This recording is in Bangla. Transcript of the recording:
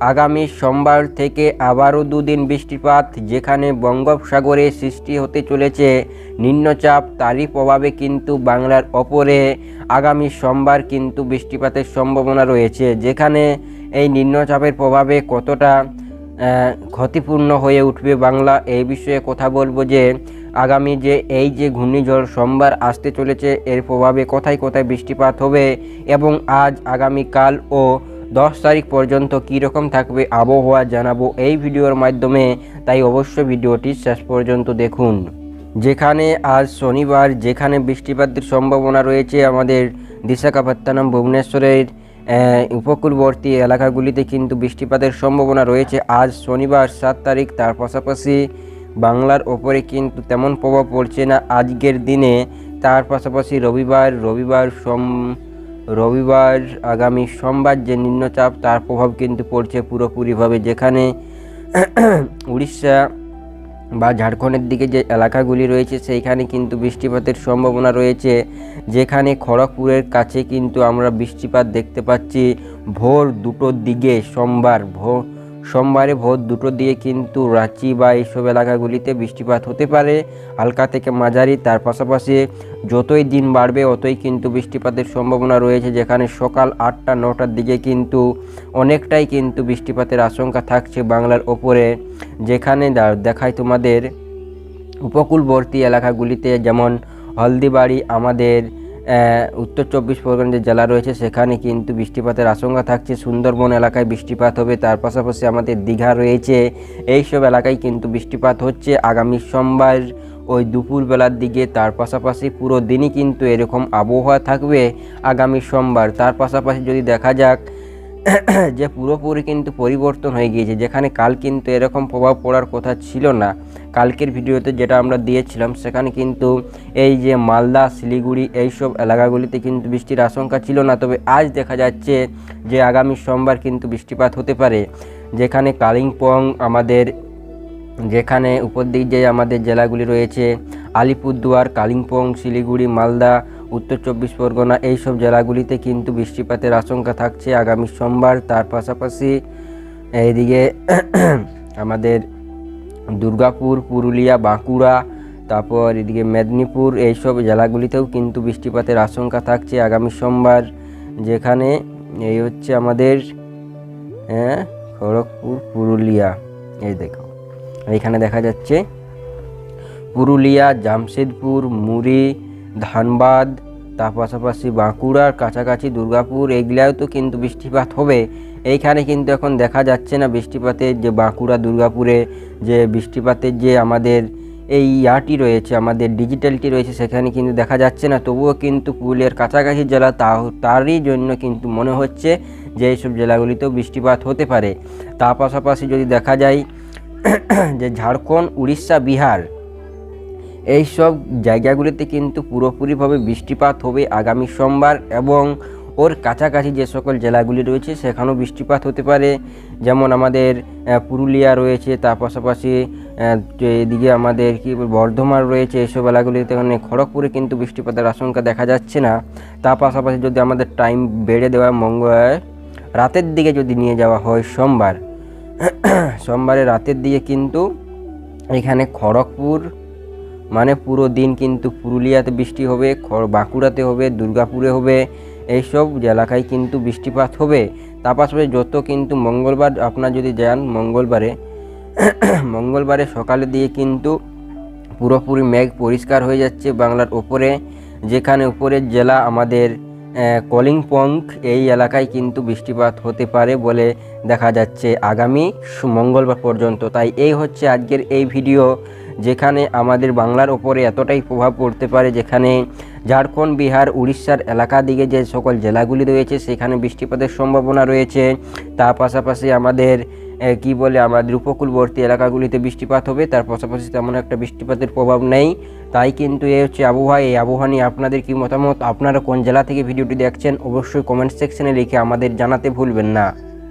আগামী সোমবার থেকে আবারও দুদিন বৃষ্টিপাত যেখানে বঙ্গোপসাগরে সৃষ্টি হতে চলেছে। নিম্নচাপ, তারই প্রভাবে কিন্তু বাংলার ওপরে আগামী সোমবার কিন্তু বৃষ্টিপাতের সম্ভাবনা রয়েছে, যেখানে এই নিম্নচাপের প্রভাবে কতটা ক্ষতিপূর্ণ হয়ে উঠবে বাংলা এই বিষয়ে কথা বলব যে, আগামী যে এই যে ঘূর্ণিঝড় সোমবার আসতে চলেছে, এর প্রভাবে কোথায় কোথায় বৃষ্টিপাত হবে এবং আজ, আগামীকাল ও দশ তারিখ পর্যন্ত কী রকম থাকবে আবহাওয়া জানাব এই ভিডিওর মাধ্যমে, তাই অবশ্যই ভিডিওটি শেষ পর্যন্ত দেখুন। যেখানে আজ শনিবার, যেখানে বৃষ্টিপাতের সম্ভাবনা রয়েছে আমাদের দিশাকাপাত্তানাম ভুবনেশ্বরের উপকূলবর্তী এলাকাগুলিতে কিন্তু বৃষ্টিপাতের সম্ভাবনা রয়েছে। আজ শনিবার সাত তারিখ, তার পাশাপাশি বাংলার ওপরে কিন্তু তেমন প্রভাব পড়ছে না। আজকের দিনে তার পাশাপাশি রবিবার রবিবার সোম রবিবার আগামী সোমবার যে নিম্নচাপ, তার প্রভাব কিন্তু পড়ছে পুরোপুরিভাবে যেখানে উড়িষ্যা বা ঝাড়খণ্ডের দিকে যে এলাকাগুলি রয়েছে, সেইখানে কিন্তু বৃষ্টিপাতের সম্ভাবনা রয়েছে। যেখানে খড়গপুরের কাছে কিন্তু আমরা বৃষ্টিপাত দেখতে পাচ্ছি। ভোর দুটোর দিকে সোমবার ভোর সোমবারে ভোর দুটোর দিকে কিন্তু রাঁচি বা এইসব এলাকাগুলিতে বৃষ্টিপাত হতে পারে। হালকা থেকে মাঝারি, তার পাশাপাশি যতই দিন বাড়বে, অতই কিন্তু বৃষ্টিপাতের সম্ভাবনা রয়েছে, যেখানে সকাল আটটা, নটার দিকে কিন্তু অনেকটাই কিন্তু বৃষ্টিপাতের আশঙ্কা থাকছে বাংলার ওপরে। যেখানে দেখায় তোমাদের উপকূলবর্তী এলাকাগুলিতে যেমন হলদিবাড়ি, আমাদের উত্তর চব্বিশ পরগনা যে জেলা রয়েছে, সেখানে কিন্তু বৃষ্টিপাতের আশঙ্কা থাকছে। সুন্দরবন এলাকায় বৃষ্টিপাত হবে, তার পাশাপাশি আমাদের দীঘা রয়েছে। এইসব এলাকায় কিন্তু বৃষ্টিপাত হচ্ছে। আগামী সোমবার ওই দুপুরবেলার দিকে, তার পাশাপাশি পুরো দিনই কিন্তু এরকম আবহাওয়া থাকবে আগামী সোমবার। তার পাশাপাশি যদি দেখা যাক যে পুরোপুরি কিন্তু পরিবর্তন হয়ে গিয়েছে, যেখানে কাল কিন্তু এরকম প্রভাব পড়ার কথা ছিল না। কালকের ভিডিওতে যেটা আমরা দিয়েছিলাম, সেখানে কিন্তু এই যে মালদা, শিলিগুড়ি এইসব এলাকাগুলিতে কিন্তু বৃষ্টির আশঙ্কা ছিল না। তবে আজ দেখা যাচ্ছে যে আগামী সোমবার কিন্তু বৃষ্টিপাত হতে পারে। যেখানে কালিম্পং আমাদের, যেখানে উপর দিক যে আমাদের জেলাগুলি রয়েছে, আলিপুরদুয়ার, কালিম্পং, শিলিগুড়ি, মালদা, উত্তর চব্বিশ পরগনা এইসব জেলাগুলিতে কিন্তু বৃষ্টিপাতের আশঙ্কা থাকছে আগামী সোমবার। তার পাশাপাশি এইদিকে আমাদের দুর্গাপুর, পুরুলিয়া, বাঁকুড়া, তারপর এদিকে মেদিনীপুর, এইসব জেলাগুলিতেও কিন্তু বৃষ্টিপাতের আশঙ্কা থাকছে আগামী সোমবার, যেখানে এই হচ্ছে আমাদের হ্যাঁ খড়গপুর, পুরুলিয়া, এই দেখো, এইখানে দেখা যাচ্ছে, পুরুলিয়া, জামশেদপুর, মুড়ি, ধানবাদ, তার পাশাপাশি বাঁকুড়ার কাছাকাছি দুর্গাপুর এগুলাও তো কিন্তু বৃষ্টিপাত হবে। এইখানে কিন্তু এখন দেখা যাচ্ছে না বৃষ্টিপাতের যে বাঁকুড়া, দুর্গাপুরে যে বৃষ্টিপাতের যে আমাদের এই ইয়াটি রয়েছে, আমাদের ডিজিটালটি রয়েছে, সেখানে কিন্তু দেখা যাচ্ছে না। তবুও কিন্তু পুরুলিয়ার কাছাকাছি জেলা তা, তারই জন্য কিন্তু মনে হচ্ছে যে এইসব জেলাগুলিতেও বৃষ্টিপাত হতে পারে। তার পাশাপাশি যদি দেখা যায় যে ঝাড়খণ্ড, উড়িষ্যা, বিহার এই সব জায়গাগুলিতে কিন্তু পুরোপুরিভাবে বৃষ্টিপাত হবে আগামী সোমবার এবং ওর কাছাকাছি যে সকল জেলাগুলি রয়েছে, সেখানেও বৃষ্টিপাত হতে পারে। যেমন আমাদের পুরুলিয়া রয়েছে, তার পাশাপাশি এদিকে আমাদের কি বর্ধমান রয়েছে এইসব এলাকাগুলিতে মানে খড়গপুরে কিন্তু বৃষ্টিপাতের আশঙ্কা দেখা যাচ্ছে না। তার পাশাপাশি যদি আমাদের টাইম বেড়ে দেওয়া মঙ্গল রাতের দিকে যদি নিয়ে যাওয়া হয় সোমবার, সোমবারে রাতের দিকে কিন্তু এখানে খড়গপুর মানে পুরো দিন কিন্তু পুরুলিয়াতে বৃষ্টি হবে বাঁকুড়াতে হবে, দুর্গাপুরে হবে এইসব এলাকায় কিন্তু বৃষ্টিপাত হবে। তার পাশাপাশি যত কিন্তু মঙ্গলবার আপনার যদি যান, মঙ্গলবারে মঙ্গলবারে সকালে দিয়ে কিন্তু পুরোপুরি মেঘ পরিষ্কার হয়ে যাচ্ছে বাংলার ওপরে, যেখানে উপরের জেলা আমাদের আহ, কলিম্পং এই এলাকায় কিন্তু বৃষ্টিপাত হতে পারে বলে দেখা যাচ্ছে আগামী মঙ্গলবার পর্যন্ত। তাই এই হচ্ছে আজকের এই ভিডিও যেখানে আমাদের বাংলার ওপরে এতটাই প্রভাব পড়তে পারে যেখানে ঝাড়খণ্ড বিহার উড়িষ্যার এলাকা দিকে যে সকল জেলাগুলি রয়েছে সেখানে বৃষ্টিপাতের সম্ভাবনা রয়েছে। তার পাশাপাশি আমাদের কি বলে আমাদের উপকূলবর্তী এলাকাগুলিতে বৃষ্টিপাত হবে। তার পাশাপাশি তেমন একটা বৃষ্টিপাতের প্রভাব নেই। তাই কিন্তু এ হচ্ছে আবহাওয়া এই আবহাওয়া নিয়ে আপনাদের কি মতামত? আপনারা কোন জেলা থেকে ভিডিওটি দেখছেন? অবশ্যই কমেন্ট সেকশনে লিখে আমাদের জানাতে ভুলবেন না।